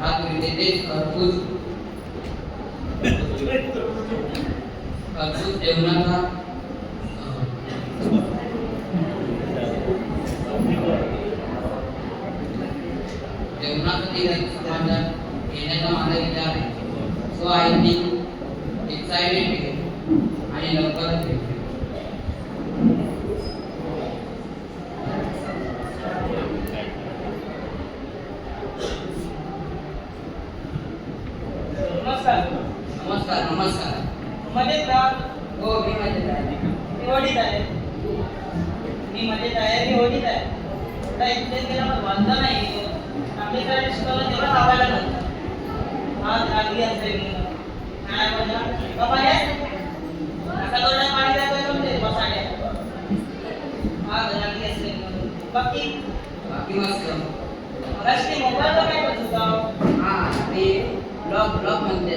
आहे तुमच्या तेच तुमचे स्वागत जेवणाचा जेवणाचा जेवणाचं समाधान घेण्याचा माझा विचार आहे. सो आय थिंक एक्साइटेड आणि लवकरच भेटू नमस्कार नमस्कार नमस्कार. मजेत का हो मी मजेत आहे. मी होडीत आहे. मी मजेत आहे मी होडीत आहे. आता इथे गेला पण वांदा नाही. काय शिकवलं तेवढं लावायला नव्हतं आज लागली असेल. काय म्हणा बाबा ये आता दोन पाणी द्यायचं म्हणते बसाड्या आज लागली असेल. बाकी? बाकी मस्त. रस्ते मोबाईलला काय करत होता हा ते ब्लॉग ब्लॉग म्हणते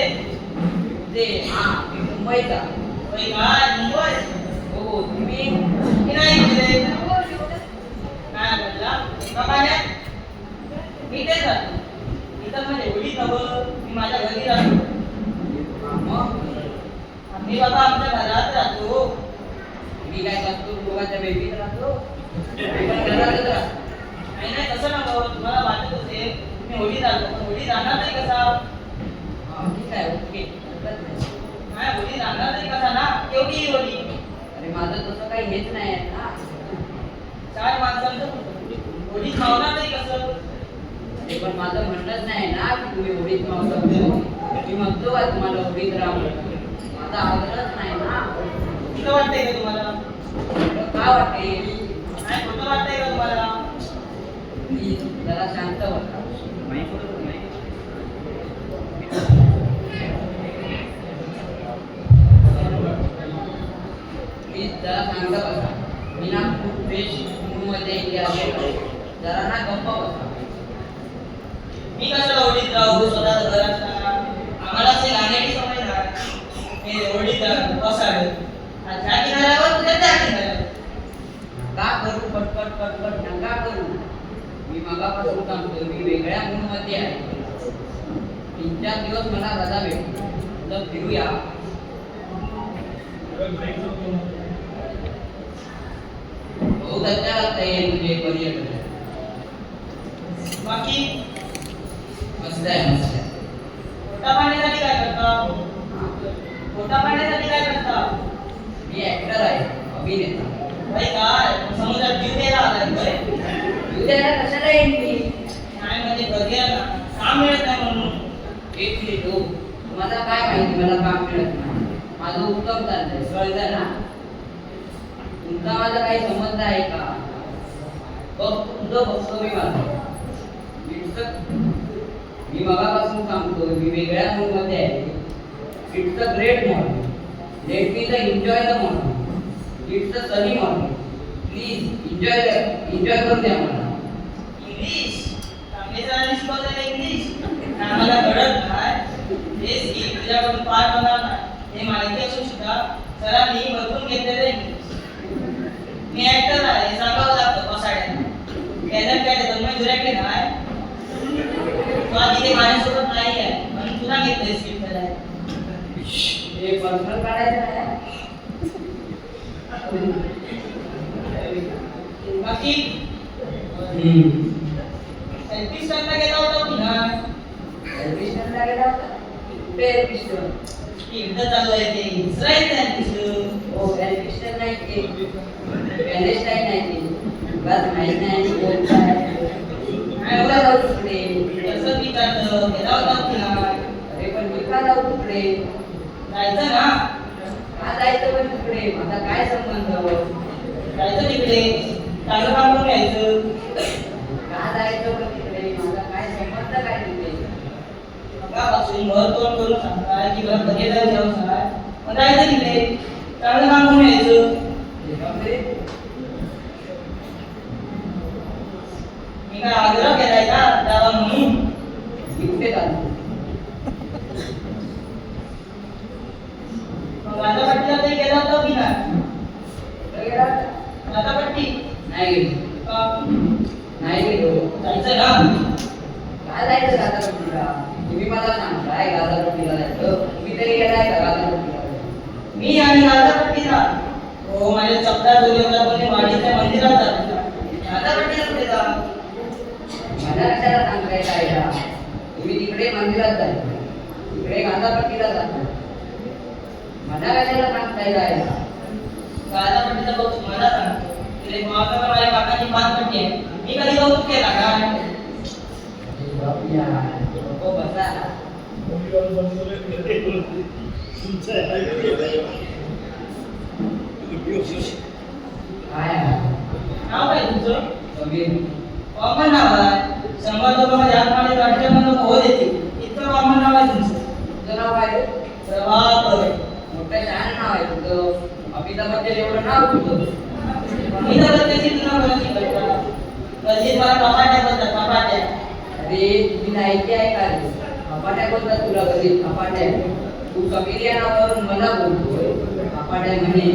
दिसतोय ते हा मी मुंबईचा मुंबई. हो, हो तुम्ही मी नाही काय बोलला बाबा मी तेच राहतो इथं म्हणजे एवढी मी माझ्या घरी राहतो. मग? आम्ही बाबा आमच्या घरात राहतो. मी काय करतो? दोघांच्या बेबीत राहतो नाही नाही तसं नको तुम्हाला वाटत असेल मी होळी राहतो पण होळी राहणार नाही कसा हा, ठीक आहे ओके हरकत नाही नाही होळी राहणार नाही कसा ना केवढी ही होळी अरे माझं तसं काही हेच नाही आहे ना. चार माणसांचं होळी खावणार नाही कसं ते पण माझं म्हणणंच नाही ना की तुम्ही होळीत मी म्हणतो का तुम्हाला होळीत राहा. माझा आग्रहच नाही ना. कुठं वाटतंय का तुम्हाला? नाही कुठं वाटतंय का तुम्हाला? जरा शांत बसा. जरा शांत बसा. विना ना खूप फ्रेश मूडमध्ये इथे जरा ना गप्प बसा. मी कशाला ओढीत राहू? स्वतः घर आम्हाला असे गाण्याची सवय नाही हे ओढीत बसावे त्या किनाऱ्यावर तुझ्या त्या किनाऱ्यावर. का करू पटपट पटपट नका करू. मी मगापासून सांगतो मी वेगळ्या मूडमध्ये आहे. तीन चार दिवस मला रजा भेटली. तर फिरूया. बहुत अच्छा लगता है मुझे पर्यटन बाकी? मस्त आहे मस्त आहे. पोटा पाण्यासाठी काय करता? पोटा पाण्यासाठी काय करता? मी ऍक्टर आहे अभिनेता. भाई काय? समुद्रात जीव द्यायला आलाय काय उद्याला कशाला येईन मी? नाही म्हणजे ना. काम मिळत नाही म्हणून. एक मिनिट हो. तुम्हाला काय माहिती मला काम मिळत नाही. माझं उत्तम चाललंय. कळलं ना? तुमचा माझा काही संबंध आहे का? बघ तुझं बघतो मी माझं. मी मगापासून सांगतो मी वेगळ्या मूडमध्ये आहे. It's a great morning let me the enjoy the morning it's a sunny morning please enjoy enjoy करून द्या मला. इंग्लिश चांगले शिकवलेलं इंग्लिश आम्हाला कळत नाही हे स्किल तुझ्याकडून पार होणार नाही. हे माहिती असून सुद्धा सरांनी बदलून घेतलेलं इंग्लिश मी ऍक्टर आहे सांगावं लागतं बसाड्यांना त्याच्यात काय तन्मय दुराटे नाही तू आधी ते माझ्यासोबत नाही आहे. म्हणून तुला घेतलंय स्किल करायला हे पर्सनल काढायचं आहे. बाकी. सेल्फी स्टँडला गेला होता की नाही एडमिशनला गेला होता. कुठे एडमिशन इथं चालू आहे ते. इस्रायल सेल्फी हो एडमिशन नाही बस काय. तुला जाऊ तिकडे. कसं विचारलं गेला होता की नाही अरे पण मी का जाऊ तिकडे? जायचं ना? का जायचं पण तिकडे? माझा काय संबंध? जायचं तिकडे. चांगलं काम करून यायचं. का जायचं पण तिकडे? माझा काय संबंध काय तिकडे? घर तोंड करून सांगताय की घर कधी जाऊ जाऊ सांगाय. मग जायचं तिकडे. यायचं हे बघ रे, मी काय आग्रह केलाय का? जावा म्हणून. मी चालतो मग राजापट्टीला तरी गेला होता की नाही? राजापट्टी नाही गेलो. का? नाही गेलो. जायचं ना काय जायचं गाजापट्टीला? तुम्ही मला सांगताय गाजापट्टीला जायचं? तुम्ही तरी गेलाय का गाजापट्टीला? मी आणि राजापट्टीला हो माझ्या चपला जोडीला कोणी वाडीच्या मंदिरात जातो राजापट्टीला कुठे जा? मला कशाला सांगताय जायला. तुम्ही तिकडे मंदिरात जायचं तिकडे गाजापट्टीला जाता मला कशाला सांगताय जायला. राजापट्टीचा बघ मला सांगतो. तिथे महात्मा माझ्या काकाची पानपट्टी आहे. मी कधी कौतुक केला काय हो बसा. आहे? नाव काय तुमचं कॉमन नाव आहे शंभर लोकांमध्ये आतमध्ये राष्ट्रमंत हो इतकं कॉमन नाव आहे तुमचं तुझं नाव काय प्रभाकर मोठं छान नाव आहे तुझं अमिताभ बच्चन एवढं नाव तुझं मी तर त्याची तुला कोणाची कधी? मला कपाट्या बोलतात कपाट्या अरे तुम्ही आहे. का कपाट्या बोलतात तुला कधी कपाट्या तू नावावरून मला बोलतोय. कपाट्या म्हणे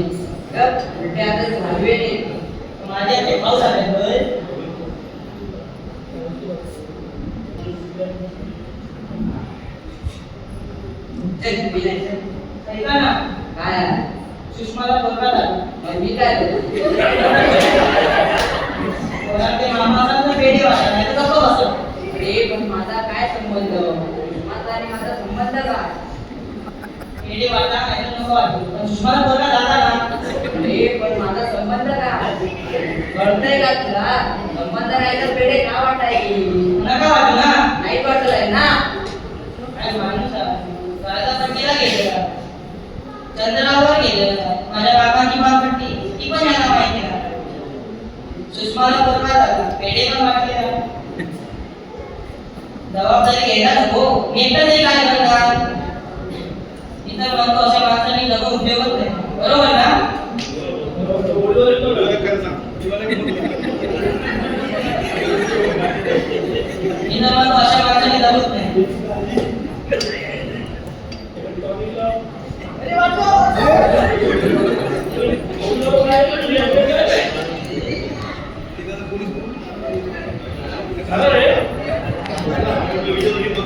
गप, उलट्या हातात घालवे रे. माझ्या ते पाऊस आले होय. काय? सुषमाला मी काय ते पेढी नाही तर पण माझा काय संबंध? माझा आणि माझा संबंध काय? पेढी वाटा नाही नको वाटू. पण सुषमाला पोरगा झाला ना अरे पण माझा संबंध काय कळतंय का तुला? संबंध नाही तर पेढे का वाटायची? नका वाटू ना. नाही वाटलंय ना. काय माणूस आहे. राजापट्टीला गेलेला. चंद्रावर गेलेला. माझ्या काकांची बापट्टी ती पण याला माहिती नाही सुषमाला झाला पेढे पण वाटले ना. जबाबदारी घ्यायला नको. एकटा तरी काय करणार इतर म्हणतो अशा माणसांनी जगून उपयोगच नाही बरोबर ना इतर म्हणतो